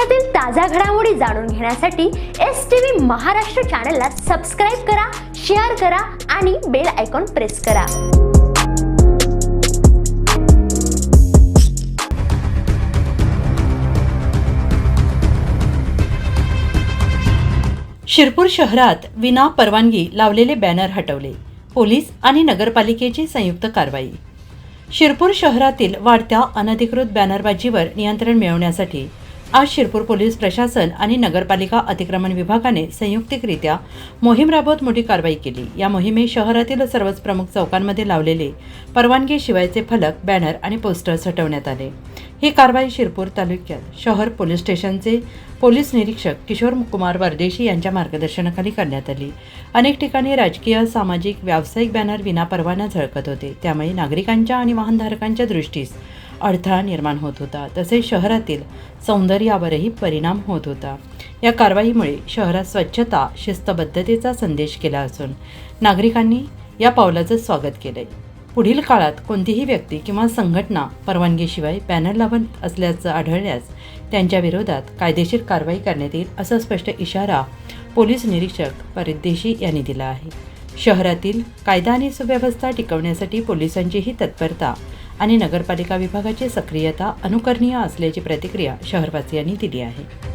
देशातील ताज्या घडामोडी जाणून घेण्यासाठी एस टी व्ही महाराष्ट्र चॅनलला सबस्क्राईब करा शेअर करा आणि बेल आयकॉन प्रेस करा. शिरपूर शहरात विना परवानगी लावलेले बॅनर हटवले. पोलीस आणि नगरपालिकेची संयुक्त कारवाई. शिरपूर शहरातील वाढत्या अनधिकृत बॅनरबाजीवर नियंत्रण मिळवण्यासाठी आज शिरपूर पोलीस प्रशासन आणि नगरपालिका अतिक्रमण विभागाने संयुक्तिकरित्या मोहीम राबवत मोठी कारवाई केली. या मोहिमेत शहरातील सर्वच प्रमुख चौकांमध्ये लावलेले परवानगीशिवायचे फलक बॅनर आणि पोस्टर्स हटवण्यात आले. ही कारवाई शिरपूर तालुक्यात शहर पोलीस स्टेशनचे पोलीस निरीक्षक किशोर कुमार परदेशी यांच्या मार्गदर्शनाखाली करण्यात आली. अनेक ठिकाणी राजकीय सामाजिक व्यावसायिक बॅनर विना परवाना झळकत होते. त्यामुळे नागरिकांच्या आणि वाहनधारकांच्या दृष्टीस अडथळा निर्माण होत होता. तसेच शहरातील सौंदर्यावरही परिणाम होत होता. या कारवाईमुळे शहरात स्वच्छता शिस्तबद्धतेचा संदेश केला असून नागरिकांनी या पावलाचं स्वागत केलंय. पुढील काळात कोणतीही व्यक्ती किंवा संघटना परवानगीशिवाय बॅनर लावत असल्याचं आढळल्यास त्यांच्या विरोधात कायदेशीर कारवाई करण्यात येईल असा स्पष्ट इशारा पोलीस निरीक्षक परिदेशी यांनी दिला आहे. शहरातील कायदा आणि सुव्यवस्था टिकवण्यासाठी पोलिसांची ही तत्परता आणि नगरपालिका विभागाची सक्रियता अनुकरणीय असल्याची प्रतिक्रिया शहरवासियांनी दिली आहे.